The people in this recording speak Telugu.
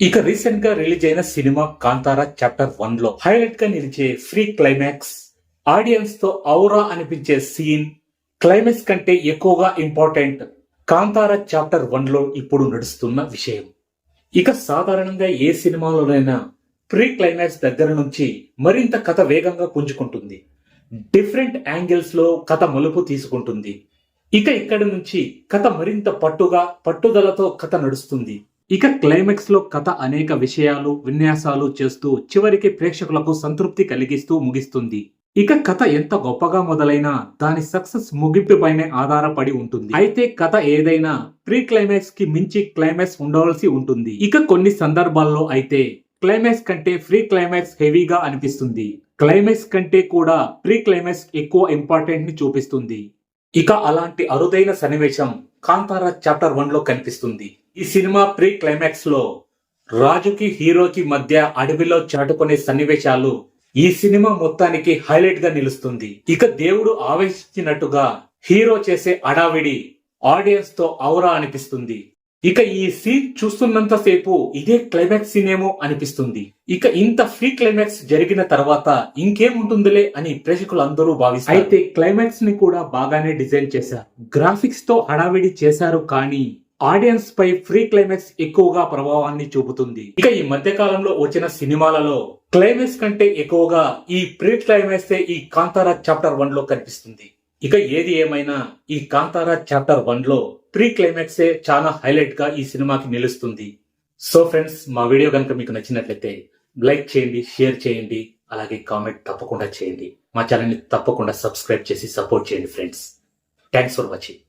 ఇక రీసెంట్గా రిలీజ్ అయిన సినిమా కాంతారా చాప్టర్ వన్లో హైలైట్గా నిలిచే ఫ్రీ క్లైమాక్స్ ఆడియన్స్తో ఔరా అనిపించే సీన్ క్లైమాక్స్ కంటే ఎక్కువగా ఇంపార్టెంట్ కాంతారా చాప్టర్ వన్లో ఇప్పుడు నడుస్తున్న విషయం. ఇక సాధారణంగా ఏ సినిమాలోనైనా ప్రీ క్లైమాక్స్ దగ్గర నుంచి మరింత కథ వేగంగా పుంజుకుంటుంది. డిఫరెంట్ యాంగిల్స్లో కథ మలుపు తీసుకుంటుంది. ఇక ఇక్కడి నుంచి కథ మరింత పట్టుగా పట్టుదలతో కథ నడుస్తుంది. ఇక క్లైమాక్స్లో కథ అనేక విషయాలు విన్యాసాలు చేస్తూ చివరికి ప్రేక్షకులకు సంతృప్తి కలిగిస్తూ ముగిస్తుంది. ఇక కథ ఎంత గొప్పగా మొదలైనా దాని సక్సెస్ ముగింపుపైనే ఆధారపడి ఉంటుంది. అయితే కథ ఏదైనా ప్రీ క్లైమాక్స్కి మించి క్లైమాక్స్ ఉండవలసి ఉంటుంది. ఇక కొన్ని సందర్భాల్లో అయితే క్లైమాక్స్ కంటే ఫ్రీ క్లైమాక్స్ హెవీగా అనిపిస్తుంది. క్లైమాక్స్ కంటే కూడా ప్రీ క్లైమాక్స్ ఎక్కువ ఇంపార్టెంట్ని చూపిస్తుంది. ఇక అలాంటి అరుదైన సన్నివేశం కాంతారా చాప్టర్ వన్లో కనిపిస్తుంది. ఈ సినిమా ప్రీ క్లైమాక్స్లో రాజుకి హీరోకి మధ్య అడవిలో చాటుకునే సన్నివేశాలు ఈ సినిమా మొత్తానికి హైలైట్గా నిలుస్తుంది. ఇక దేవుడు ఆవేశించినట్టుగా హీరో చేసే అడావిడి ఆడియన్స్తో ఔరా అనిపిస్తుంది. ఇక ఈ సీన్ చూస్తున్నంత సేపు ఇదే క్లైమాక్స్ సీన్ ఏమో అనిపిస్తుంది. ఇక ఇంత ఫ్రీ క్లైమాక్స్ జరిగిన తర్వాత ఇంకేముంటుందిలే అని ప్రేక్షకులు అందరూ భావిస్తారు. అయితే క్లైమాక్స్ని కూడా బాగానే డిజైన్ చేశారు. గ్రాఫిక్స్తో హడావిడి చేశారు కానీ ఆడియన్స్ పై ఫ్రీ క్లైమాక్స్ ఎక్కువగా ప్రభావాన్ని చూపుతుంది. ఇక ఈ మధ్య కాలంలో వచ్చిన సినిమాలలో క్లైమాక్స్ కంటే ఎక్కువగా ఈ ప్రీ క్లైమాక్స్ ఈ కాంతారా చాప్టర్ వన్లో కనిపిస్తుంది. ఇక ఏది ఏమైనా ఈ కాంతారా చాప్టర్ వన్లో ప్రీ క్లైమాక్స్ చాలా హైలైట్గా ఈ సినిమాకి నిలుస్తుంది. సో ఫ్రెండ్స్ మా వీడియో కనుక మీకు నచ్చినట్లయితే లైక్ చేయండి షేర్ చేయండి అలాగే కామెంట్ తప్పకుండా చేయండి. మా ఛానల్ని తప్పకుండా సబ్స్క్రైబ్ చేసి సపోర్ట్ చేయండి ఫ్రెండ్స్. Thanks for watching.